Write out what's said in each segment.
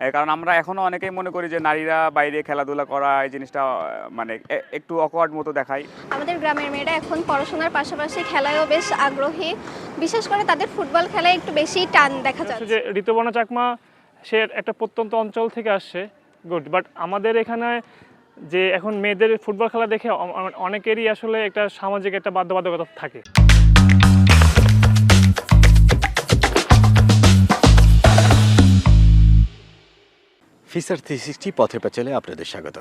এ, কারণ আমরা এখনও অনেকেই মনে করি যে নারীরা বাইরে খেলাধুলা করা এই জিনিসটা মানে একটু অকওয়ার্ড মতো দেখায়। আমাদের গ্রামের মেয়েরা এখন পড়াশোনার পাশাপাশি খেলায়ও বেশ আগ্রহী। বিশেষ করে তাদের ফুটবল খেলায় একটু বেশি টান দেখা যাচ্ছে যে ঋতুবর্ণা চাকমা সে একটা প্রত্যন্ত অঞ্চল থেকে আসছে গুড বাট আমাদের এখানে যে এখন মেয়েদের ফুটবল খেলা দেখে অনেকেরই আসলে একটা সামাজিক একটা বাধ্যবাধকতা থাকে। ফিসার থ্রি সিক্সটি পথে পেঁচালে আপনাদের স্বাগত।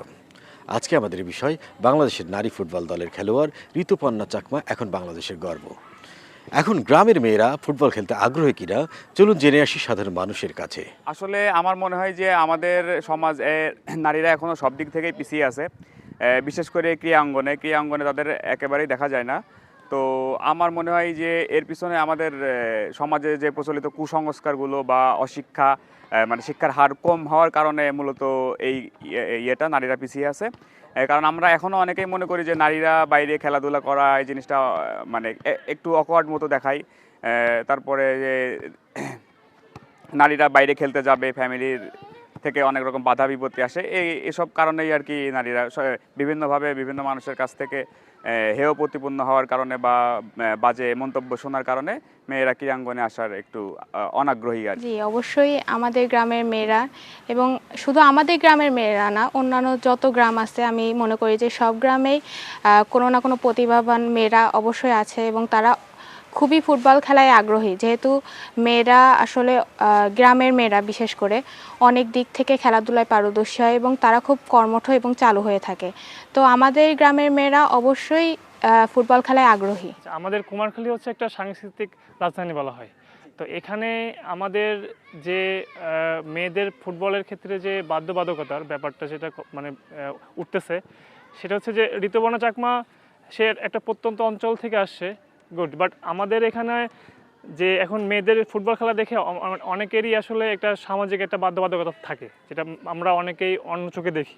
আজকে আমাদের বিষয়, বাংলাদেশের নারী ফুটবল দলের খেলোয়াড় ঋতুপর্ণা চাকমা, এখন বাংলাদেশের গর্ব। এখন গ্রামের মেয়েরা ফুটবল খেলতে আগ্রহী কিনা? চলুন জেনে আসি সাধারণ মানুষের কাছে। আসলে আমার মনে হয় যে আমাদের সমাজ নারীরা এখনও সব দিক থেকেই পিছিয়ে আছে। বিশেষ করে ক্রীড়া অঙ্গনে তাদের একেবারেই দেখা যায় না। তো আমার মনে হয় যে এর পিছনে আমাদের সমাজে যে প্রচলিত কুসংস্কারগুলো বা অশিক্ষা মানে শিক্ষার হার কম হওয়ার কারণে মূলত এই ইয়ে- ইয়েটা নারীরা পিছিয়ে আছে। কারণ আমরা এখনও অনেকেই মনে করি যে নারীরা বাইরে খেলাধুলা করা, এই জিনিসটা মানে একটু অকওয়ার্ড মতো দেখায়। তারপরে যে, নারীরা বাইরে খেলতে যাবে, ফ্যামিলির থেকে অনেক রকম বাধা বিপত্তি আসে এই এসব কারণেই আর কি নারীরা বিভিন্নভাবে বিভিন্ন মানুষের কাছ থেকে হেয় প্রতিপন্ন হওয়ার কারণে বা বাজে মন্তব্য শোনার কারণে মেয়েরা ক্রীড়াঙ্গনে আসার একটু অনাগ্রহী আর। জি, অবশ্যই আমাদের গ্রামের মেয়েরা এবং শুধু আমাদের গ্রামের মেয়েরা না, অন্যান্য যত গ্রাম আছে, আমি মনে করি যে সব গ্রামেই কোনো না কোনো প্রতিভাবান মেয়েরা অবশ্যই আছে এবং তারা খুবই ফুটবল খেলায় আগ্রহী। যেহেতু মেয়েরা আসলে গ্রামের মেয়েরা বিশেষ করে অনেক দিক থেকে খেলাধুলায় পারদর্শী হয় এবং তারা খুব কর্মঠ এবং চালু হয়ে থাকে। তো আমাদের গ্রামের মেয়েরা অবশ্যই ফুটবল খেলায় আগ্রহী। আচ্ছা, আমাদের কুমারখালী হচ্ছে একটা সাংস্কৃতিক রাজধানী বলা হয়। তো এখানে আমাদের যে মেয়েদের ফুটবলের ক্ষেত্রে যে বাধ্যবাধকতার ব্যাপারটা ক- মানে উঠতেছে সেটা হচ্ছে যে ঋতুবর্ণা চাকমা সে একটা প্রত্যন্ত অঞ্চল থেকে আসছে। গুড। বাট আমাদের এখানে যে এখন মেয়েদের ফুটবল খেলা দেখে অনেকেরই আসলে একটা সামাজিক একটা বাধ্যবাধকতা থাকে, যেটা আমরা অনেকেই অন্য চোখে দেখি।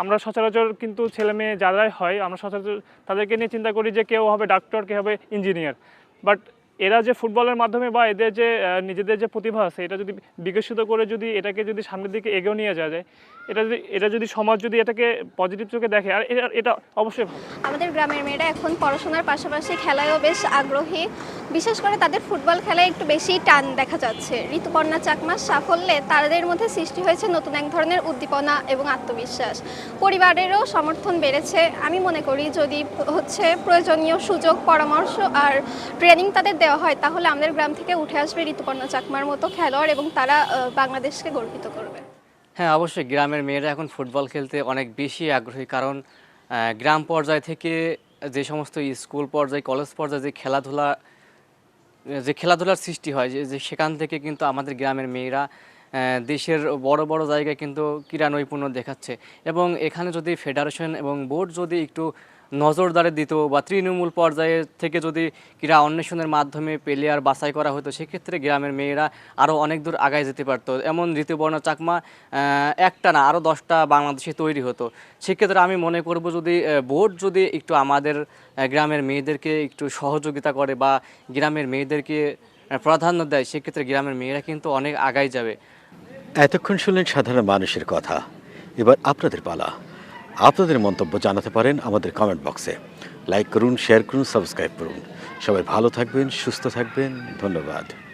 আমরা সচরাচর কিন্তু ছেলে মেয়ে যারাই হয়, আমরা সচরাচর তাদেরকে নিয়ে চিন্তা করি যে কেউ হবে ডাক্তার কেউ হবে ইঞ্জিনিয়ার বাট এরা যে ফুটবলের মাধ্যমে বা এদের যে নিজেদের যে প্রতিভা আছে, এটা যদি বিকশিত করে যদি এটাকে যদি সামনের দিকে এগিয়ে নিয়ে যাওয়া যায়, এটা যদি এটা যদি সমাজ যদি এটাকে পজিটিভ চোখে দেখে, আর এটা- এটা অবশ্যই আমাদের গ্রামের মেয়েরা এখন পড়াশোনার পাশাপাশি খেলায়ও বেশ আগ্রহী। বিশেষ করে তাদের ফুটবল খেলায় একটু বেশি টান দেখা যাচ্ছে। ঋতুপর্ণা চাকমার সাফল্যে তাদের মধ্যে সৃষ্টি হয়েছে নতুন এক ধরনের উদ্দীপনা এবং আত্মবিশ্বাস। পরিবারেরও সমর্থন বেড়েছে। আমি মনে করি যদি হচ্ছে প্রয়োজনীয় সুযোগ, পরামর্শ আর ট্রেনিং তাদের দেওয়া হয়, তাহলে আমাদের গ্রাম থেকে উঠে আসবে ঋতুপর্ণা চাকমার মতো খেলোয়াড় এবং তারা বাংলাদেশকে গর্বিত করবে। হ্যাঁ অবশ্যই গ্রামের মেয়েরা এখন ফুটবল খেলতে অনেক বেশি আগ্রহী। কারণ গ্রাম পর্যায় থেকে যে সমস্ত স্কুল পর্যায়ে, কলেজ পর্যায়ে যে খেলাধুলা যে খেলাধুলার সৃষ্টি হয়, যে সেখান থেকে কিন্তু আমাদের গ্রামের মেয়েরা দেশের বড় বড় জায়গায় কিন্তু ক্রীড়া নৈপুণ্য দেখাচ্ছে। এবং এখানে যদি ফেডারেশন এবং বোর্ড যদি একটু নজরদারি দিত বা তৃণমূল পর্যায়ে থেকে যদি ক্রীড়া অন্বেষণের মাধ্যমে প্লেয়ার বাছাই করা হতো, সেক্ষেত্রে গ্রামের মেয়েরা আরও অনেক দূর আগায় যেতে পারতো। এমন ঋতুবর্ণ চাকমা একটা না আরও দশটা বাংলাদেশে তৈরি হতো। সেক্ষেত্রে আমি মনে করব যদি বোর্ড যদি একটু আমাদের গ্রামের মেয়েদেরকে একটু সহযোগিতা করে বা গ্রামের মেয়েদেরকে প্রাধান্য দেয়, সেক্ষেত্রে গ্রামের মেয়েরা কিন্তু অনেক আগায় যাবে। এতক্ষণ শুনলেন সাধারণ মানুষের কথা। এবার আপনাদের পালা। আপনাদের মন্তব্য জানাতে পারেন আমাদের কমেন্ট বক্সে লাইক করুন শেয়ার করুন সাবস্ক্রাইব করুন। সবাই ভালো থাকবেন, সুস্থ থাকবেন। ধন্যবাদ।